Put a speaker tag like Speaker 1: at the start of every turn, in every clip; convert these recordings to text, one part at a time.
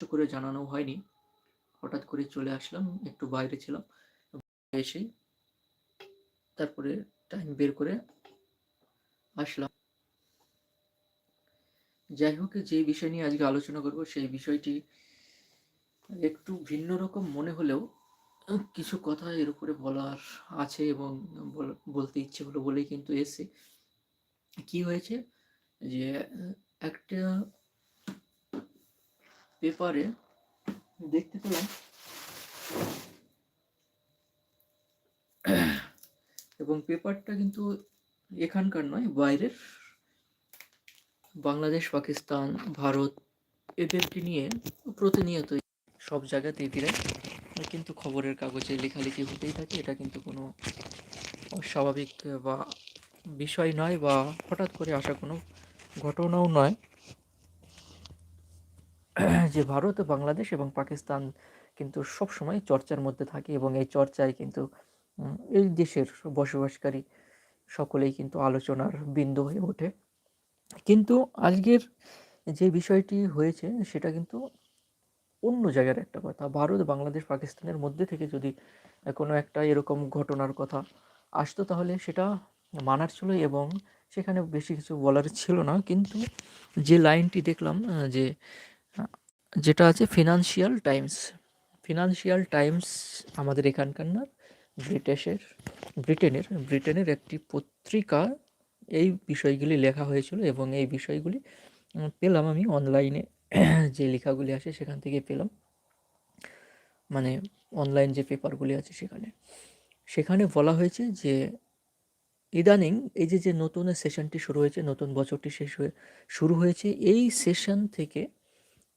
Speaker 1: করে জানানো হয়নি। হঠাৎ করে চলে আসলাম। একটু বাইরে ছিলাম। এসেই তারপরে টাইম বের করে আসলাম। যাই হোক, যে বিষয় নিয়ে আজকে আলোচনা করব, সেই বিষয়টি একটু ভিন্ন রকম মনে হলেও কিছু কথা এর উপরে বলার আছে এবং বল, বলতে ইচ্ছে হলো বলেই কিন্তু এসে কি হয়েছে যে একটা পেপারে দেখতে পেলাম এবং পেপারটা কিন্তু এখানকার নয় বাইরের বাংলাদেশ, পাকিস্তান, ভারত এদেরকে নিয়ে প্রতিনিয়ত সব জায়গাতেই প্রায় কিন্তু খবরের কাগজে লেখালেখি হতেই থাকে। এটা কিন্তু কোনো অস্বাভাবিক বা বিষয় নয় বা হঠাৎ করে আসা কোনো ঘটনাও নয়। যে ভারত, বাংলাদেশ এবং পাকিস্তান কিন্তু সবসময় চর্চার মধ্যে থাকে এবং এই চর্চায় কিন্তু এই দেশের বসবাসকারী সকলেই কিন্তু আলোচনার বিন্দু হয়ে ওঠে। কিন্তু আজকের যে বিষয়টি হয়েছে সেটা কিন্তু অন্য জায়গার একটা কথা। ভারত, বাংলাদেশ, পাকিস্তানের মধ্যে থেকে যদি কোনো একটা এরকম ঘটনার কথা আসতো তাহলে সেটা মানার ছিল এবং সেখানে বেশি কিছু বলার ছিল না। কিন্তু যে লাইনটি দেখলাম যে যেটা আছে ফিনান্সিয়াল টাইমস। ফিনান্সিয়াল টাইমস আমাদের এখানকার না ব্রিটিশের ব্রিটেনের ব্রিটেনের একটি পত্রিকা এই বিষয়গুলি লেখা হয়েছিল এবং এই বিষয়গুলি পেলাম আমি অনলাইনে যে লেখাগুলি আসে সেখান থেকে পেলাম। মানে অনলাইন যে পেপারগুলি আছে সেখানে। সেখানে বলা হয়েছে যে ইদানিং এই যে, যে নতুন সেশনটি শুরু হয়েছে, নতুন বছরটি শেষ হয়ে শুরু হয়েছে এই সেশন থেকে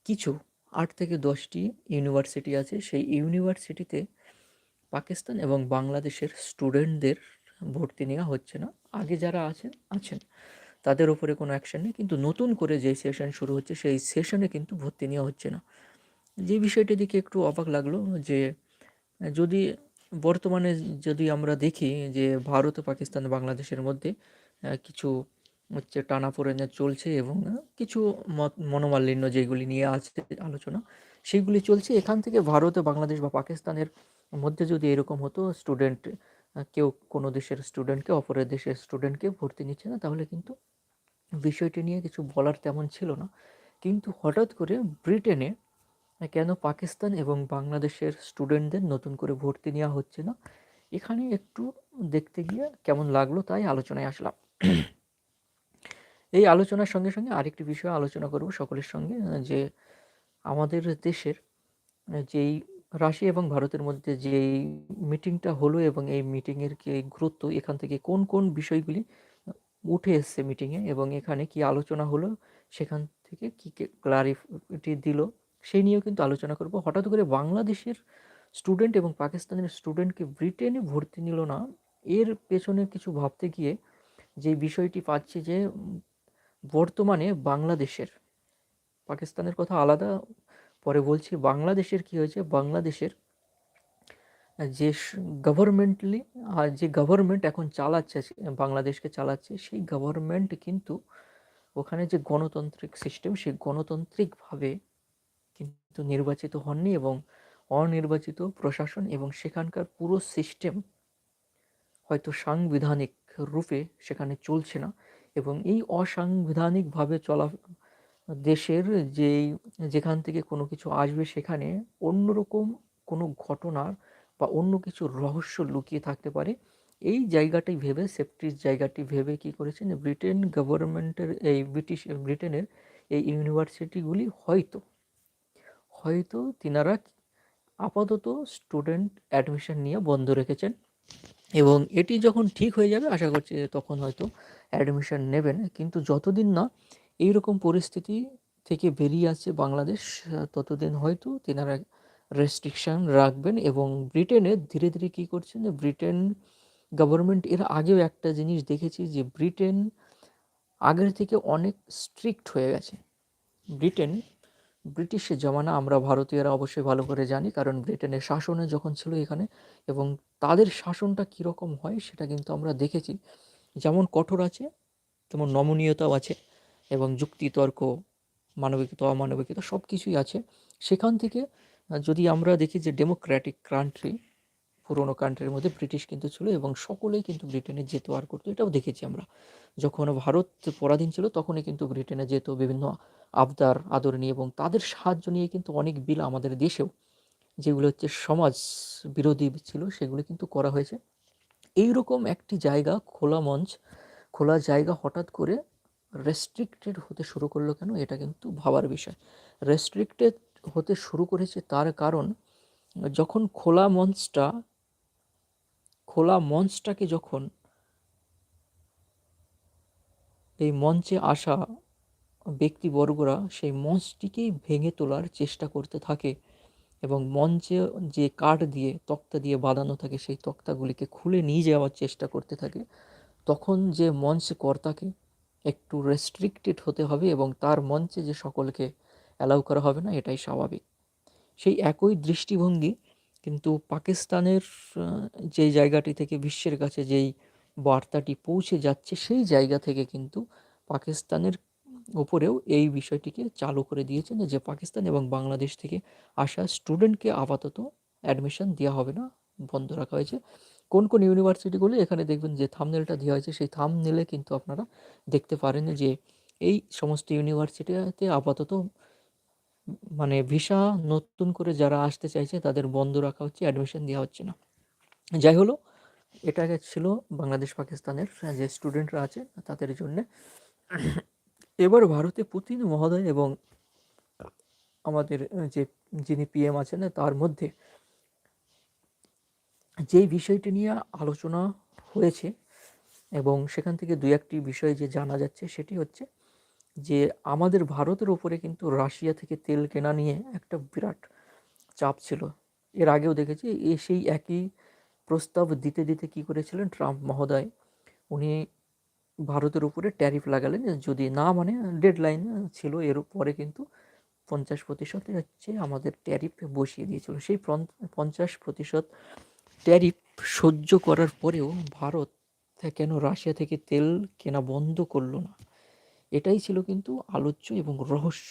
Speaker 1: কিছু ৮ থেকে দশটি ইউনিভার্সিটি আছে। সেই ইউনিভার্সিটিতে পাকিস্তান এবং বাংলাদেশের স্টুডেন্টদের ভর্তি নেওয়া হচ্ছে না। আগে যারা আছেন, আছেন। তাদের উপরে কোনো অ্যাকশন নেই। কিন্তু নতুন করে যে সেশন শুরু হচ্ছে সেই সেশনে কিন্তু ভর্তি নেওয়া হচ্ছে না। যে বিষয়টি দেখে একটু অবাক লাগল যে যদি বর্তমানে যদি আমরা দেখি যে ভারত ও পাকিস্তান বাংলাদেশের মধ্যে কিছু হচ্ছে টানাপোড়েনে চলছে এবং কিছু মনোমালিন্য যেগুলি নিয়ে আজকে আলোচনা সেগুলি চলছে। এখান থেকে ভারত বাংলাদেশ বা পাকিস্তানের মধ্যে যদি এরকম হতো স্টুডেন্ট কেউ কোনো দেশের স্টুডেন্টকে অপরের দেশের স্টুডেন্টকে ভর্তি নিচ্ছে না, তাহলে কিন্তু বিষয়টি নিয়ে কিছু বলার তেমন ছিল না। কিন্তু হঠাৎ করে ব্রিটেনে কেন পাকিস্তান এবং বাংলাদেশের স্টুডেন্টদের নতুন করে ভর্তি নেওয়া হচ্ছে না? এখানে একটু দেখতে গিয়ে কেমন লাগল তাই আলোচনায় আসলাম। এই আলোচনার সঙ্গে, সঙ্গে আরেকটি বিষয় আলোচনা করব সকলের সঙ্গে যে আমাদের দেশের যেই রাশিয়া এবং ভারতের মধ্যে যেই মিটিংটা হলো এবং এই মিটিংয়ের কি গুরুত্ব এখান থেকে কোন, কোন বিষয়গুলি উঠে এসছে মিটিংয়ে এবং এখানে কি আলোচনা হলো সেখান থেকে কি, কি ক্লারিটি দিল সেই নিয়েও কিন্তু আলোচনা করব। হঠাৎ করে বাংলাদেশের স্টুডেন্ট এবং পাকিস্তানের স্টুডেন্টকে ব্রিটেনে ভর্তি নিল না। এর পেছনে কিছু ভাবতে গিয়ে যে বিষয়টি পাচ্ছি যে বর্তমানে বাংলাদেশের, পাকিস্তানের কথা আলাদা পরে বলছি। বাংলাদেশের কি হয়েছে? বাংলাদেশের যে গভর্নমেন্টলি যে গভর্নমেন্ট এখন চালাচ্ছে বাংলাদেশকে চালাচ্ছে সেই গভর্নমেন্ট কিন্তু ওখানে যে গণতান্ত্রিক সিস্টেম সেই গণতান্ত্রিকভাবে কিন্তু নির্বাচিত হননি এবং অনির্বাচিত প্রশাসন এবং সেখানকার পুরো সিস্টেম হয়তো সাংবিধানিক রূপে সেখানে চলছে না এবং এই অসাংবিধানিকভাবে চলা দেশের যেই যেখান থেকে কোনো কিছু আসবে সেখানে অন্যরকম কোনো ঘটনার বা অন্য কিছু রহস্য লুকিয়ে থাকতে পারে। এই জায়গাটাই ভেবে সেফটির জায়গাটি ভেবে কি করেছেন ব্রিটেন গভর্নমেন্টের এই ব্রিটিশ ব্রিটেনের এই ইউনিভার্সিটিগুলি হয়তো, হয়তো তিনারা আপাতত স্টুডেন্ট অ্যাডমিশন নিয়ে বন্ধ রেখেছেন এবং এটি যখন ঠিক হয়ে যাবে আশা করছি তখন হয়তো অ্যাডমিশন নেবেন। কিন্তু যতদিন না এইরকম পরিস্থিতি থেকে বেরিয়ে আসছে বাংলাদেশ ততদিন হয়তো তেনারা রেস্ট্রিকশন রাখবেন এবং ব্রিটেনে ধীরে, ধীরে কী করছেন ব্রিটেন গভর্নমেন্ট এর আগেও একটা জিনিস দেখেছি যে ব্রিটেন আগের থেকে অনেক স্ট্রিক্ট হয়ে গেছে। ব্রিটেন ব্রিটিশের জমানা আমরা ভারতীয়রা অবশ্যই ভালো করে জানি কারণ ব্রিটেনের শাসনে যখন ছিল এখানে এবং তাদের শাসনটা কীরকম হয় সেটা কিন্তু আমরা দেখেছি। যেমন কঠোর আছে, তেমন নমনীয়তাও আছে এবং যুক্তিতর্ক, মানবিকতা, অমানবিকতা সব কিছুই আছে। সেখান থেকে যদি আমরা দেখি যে ডেমোক্র্যাটিক কান্ট্রি পুরোনো কান্ট্রির মধ্যে ব্রিটিশ কিন্তু ছিল এবং সকলেই কিন্তু ব্রিটেনে যেত আর করতো, এটাও দেখেছি আমরা। যখন ভারত পরাধীন ছিল তখনই কিন্তু ব্রিটেনে যেত বিভিন্ন আবদার আদর নিয়ে এবং তাদের সাহায্য নিয়ে কিন্তু অনেক বিল আমাদের দেশেও, যেগুলো হচ্ছে সমাজ বিরোধী ছিল, সেগুলো কিন্তু করা হয়েছে। এইরকম একটি জায়গা, খোলা মঞ্চ, খোলা জায়গা হঠাৎ করে রেস্ট্রিক্টেড হতে শুরু করল কেন? এটা কিন্তু ভাবার বিষয়। রেস্ট্রিক্টেড হতে শুরু করেছে তার কারণ, যখন খোলা মঞ্চটা, খোলা মঞ্চটাকে যখন এই মঞ্চে আসা ব্যক্তিবর্গরা, সেই মঞ্চটিকেই ভেঙে তোলার চেষ্টা করতে থাকে। এবং মঞ্চে যে কাঠ দিয়ে, তক্তা দিয়ে বাঁধানো থাকে, সেই তক্তাগুলিকে খুলে নিয়ে যাওয়ার চেষ্টা করতে থাকে। তখন যে মঞ্চ কর্তাকে একটু রেস্ট্রিক্টেড হতে হবে এবং তার মঞ্চে যে সকলকে অ্যালাউ করা হবে না, এটাই স্বাভাবিক। সেই একই দৃষ্টিভঙ্গি কিন্তু পাকিস্তানের যে জায়গাটি থেকে বিশ্বের কাছে যেই বার্তাটি পৌঁছে যাচ্ছে, সেই জায়গা থেকে কিন্তু পাকিস্তানের উপরেও এই বিষয়টিকে চালু করে দিয়েছেন যে পাকিস্তান এবং বাংলাদেশ থেকে আসা স্টুডেন্টকে আপাতত অ্যাডমিশন দেওয়া হবে না, বন্ধ রাখা হয়েছে। কোন কোন ইউনিভার্সিটিগুলো এখানে দেখবেন যে থামনেলটা দেওয়া হয়েছে, সেই থামনেলে কিন্তু আপনারা দেখতে পারেন যে এই সমস্ত ইউনিভার্সিটিতে আপাতত মানে ভিসা নতুন করে যারা আসতে চাইছে তাদের বন্ধ রাখা হচ্ছে, অ্যাডমিশন দেওয়া হচ্ছে না। যাই হলো, এটা ছিল বাংলাদেশ পাকিস্তানের যে স্টুডেন্টরা আছে তাদের জন্যে এবার ভারতে পুতিন মহোদয় এবং আমাদের যে যিনি পিএম আছেন, তার মধ্যে যেই বিষয়টি নিয়ে আলোচনা হয়েছে এবং সেখান থেকে দু একটি বিষয় যে জানা যাচ্ছে, সেটি হচ্ছে যে আমাদের ভারতের ওপরে কিন্তু রাশিয়া থেকে তেল কেনা নিয়ে একটা বিরাট চাপ ছিল। এর আগেও দেখেছি, এ সেই একই প্রস্তাব দিতে দিতে কি করেছিলেন, ট্রাম্প মহোদয়। উনি ভারতের উপরে ট্যারিফ লাগালেন, যদি না মানে ডেডলাইন ছিল, এর পরে কিন্তু পঞ্চাশ প্রতিশত হচ্ছে আমাদের ট্যারিফ বসিয়ে দিয়েছিল। সেই পঞ্চাশ প্রতিশত ট্যারিফ সহ্য করার পরেও ভারত কেন রাশিয়া থেকে তেল কেনা বন্ধ করল না? এটাই ছিল কিন্তু আলোচ্য এবং রহস্য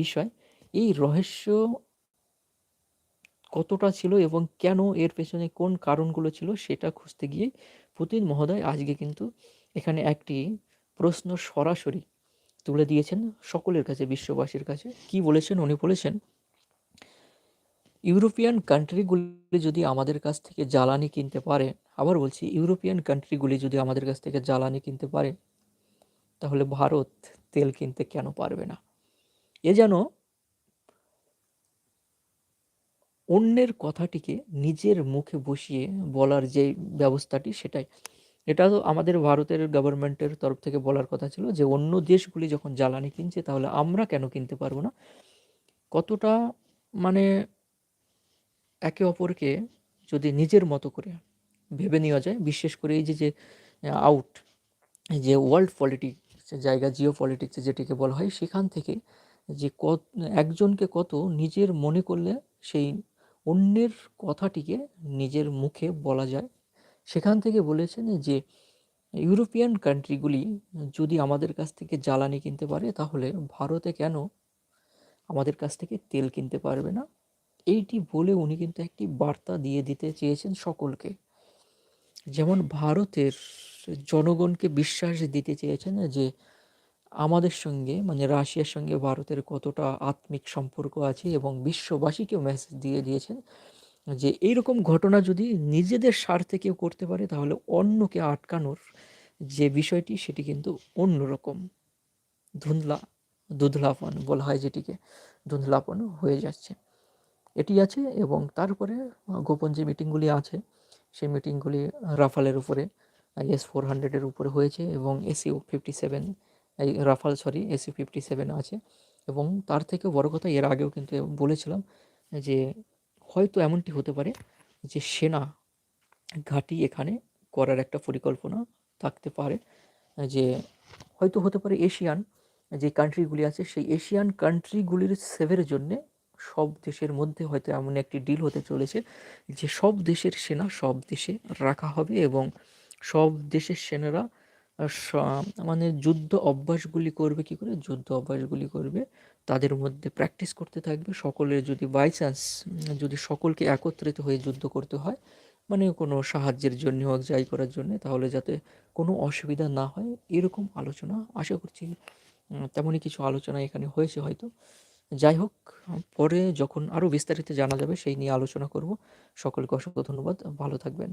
Speaker 1: বিষয়। এই রহস্য কতটা ছিল এবং কেন এর পেছনে কোন কারণগুলো ছিল, সেটা খুঁজতে গিয়ে পুতিন মহোদয় আজকে কিন্তু এখানে একটি প্রশ্ন সরাসরি তুলে দিয়েছেন সকলের কাছে, বিশ্ববাসীর কাছে। কি বলেছেন? উনি বলেছেন, ইউরোপিয়ান কান্ট্রিগুলি যদি আমাদের কাছ থেকে জ্বালানি কিনতে পারে, আবার বলছি, ইউরোপিয়ান কান্ট্রিগুলি যদি আমাদের কাছ থেকে জ্বালানি কিনতে পারে, তাহলে ভারত তেল কিনতে কেন পারবে না? এ যেন অন্যের কথাটিকে নিজের মুখে বসিয়ে বলার যে ব্যবস্থাটি সেটাই। এটা তো আমাদের ভারতের গভর্নমেন্টের তরফ থেকে বলার কথা ছিল যে, অন্য দেশগুলি যখন জ্বালানি কিনছে, তাহলে আমরা কেন কিনতে পারব না? কতটা মানে একে অপরকে যদি নিজের মতো করে ভেবে নেওয়া যায়, বিশেষ করে এই যে আউট যে ওয়ার্ল্ড পলিটিক্স জায়গা জিও পলিটিক্স যেটিকে বলা হয়, সেখান থেকে যে, কত, একজনকে কত নিজের মনে করলে সেই অন্যের কথাটিকে নিজের মুখে বলা যায়। সেখান থেকে বলেছেন যে, ইউরোপিয়ান কান্ট্রিগুলি যদি আমাদের কাছ থেকে জ্বালানি কিনতে পারে, তাহলে ভারতে কেন আমাদের কাছ থেকে তেল কিনতে পারবে না? এইটি বলে উনি কিন্তু একটি বার্তা দিয়ে দিতে চেয়েছেন সকলকে। যেমন ভারতের জনগণকে বিশ্বাস দিতে চেয়েছেন যে, আমাদের সঙ্গে মানে রাশিয়ার সঙ্গে ভারতের কতটা আত্মিক সম্পর্ক আছে এবং বিশ্ববাসীকেও মেসেজ দিয়ে দিয়েছেন যে এইরকম ঘটনা যদি নিজেদের স্বার্থে কেউ করতে পারে, তাহলে অন্যকে আটকানোর যে বিষয়টি, সেটি কিন্তু অন্যরকম ধুন্দলা দুধলাপন বলা হয় যেটিকে ধুন্ধলাপন হয়ে যাচ্ছে। এটি আছে এবং তারপরে গোপন যে মিটিংগুলি আছে, সেই মিটিংগুলি রাফালের উপরে এস ফোর হান্ড্রেডের উপরে হয়েছে এবং এসিও ফিফটি সেভেন, এই Rafale, sorry AC fifty seven আছে। এবং তার থেকে বড় কথা, এর আগেও কিন্তু বলেছিলাম যে হয়তো এমনটি হতে পারে যে সেনা ঘাঁটি এখানে করার একটা পরিকল্পনা থাকতে পারে, যে হয়তো হতে পারে এশিয়ান যে কান্ট্রিগুলি আছে, সেই এশিয়ান কান্ট্রিগুলির সেভের জন্যে সব দেশের মধ্যে হয়তো এমন একটি ডিল হতে চলেছে যে সব দেশের সেনা সব দেশে রাখা হবে এবং সব দেশের সেনারা মানে যুদ্ধ অভ্যাসগুলি করবে কি করে? যুদ্ধ অভ্যাসগুলি করবে তাদের মধ্যে প্র্যাকটিস করতে থাকবে। সকলের যদি বাই চান্স যদি সকলকে একত্রিত হয়ে যুদ্ধ করতে হয়, মানে কোনো সাহায্যের জন্য হোক, যাই করার জন্যে তাহলে যাতে কোনো অসুবিধা না হয় এরকম আলোচনা আশা করছি তেমনই কিছু আলোচনা এখানে হয়েছে হয়তো। যাই হোক পরে যখন আরও বিস্তারিত জানা যাবে সেই নিয়ে আলোচনা করব। সকলকে অসংখ্য ধন্যবাদ। ভালো থাকবেন।